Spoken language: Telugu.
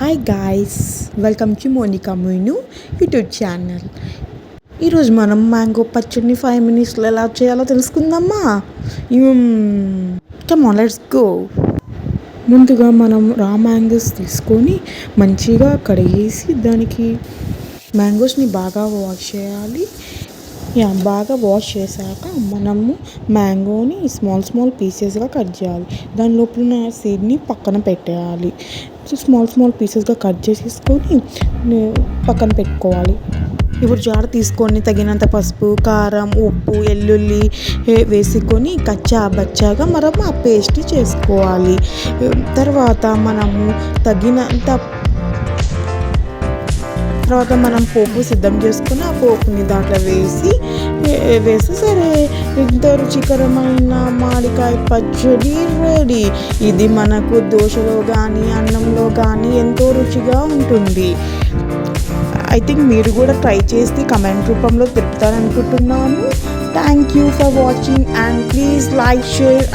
Hi guys welcome to Monika మొయిను YouTube channel ఈరోజు మనం మ్యాంగో పచ్చడిని ఫైవ్ మినిట్స్లో ఎలా చేయాలో తెలుసుకుందామా? కమాన్ లెట్స్ గో ముందుగా మనం రా మ్యాంగోస్ తీసుకొని మంచిగా కడిగేసి దానికి మ్యాంగోస్ని బాగా వాష్ చేయాలి. బాగా వాష్ చేశాక మనము మ్యాంగోని స్మాల్ స్మాల్ పీసెస్గా కట్ చేయాలి. దాని లోపల ఉన్న సీడ్ని పక్కన పెట్టేయాలి. సో స్మాల్ స్మాల్ పీసెస్గా కట్ చేసేసుకొని పక్కన పెట్టుకోవాలి. ఇప్పుడు జార్ తీసుకొని తగినంత పసుపు కారం ఉప్పు వెల్లుల్లి వేసుకొని కచ్చా బచ్చాగా మనం ఆ పేస్ట్ చేసుకోవాలి. తర్వాత మనము తగినంత తర్వాత మనం పోపు సిద్ధం చేసుకుని ఆ పోపుని దాంట్లో వేసి వేస్తే వేసి సరే ఎంతో రుచికరమైన మామిడికాయ పచ్చడి రెడీ ఇది మనకు దోశలో కానీ అన్నంలో కానీ ఎంతో రుచిగా ఉంటుంది. ఐ థింక్ మీరు కూడా ట్రై చేసి కమెంట్ రూపంలో తెలుపుతారనుకుంటున్నాను. Thank you for watching and please like share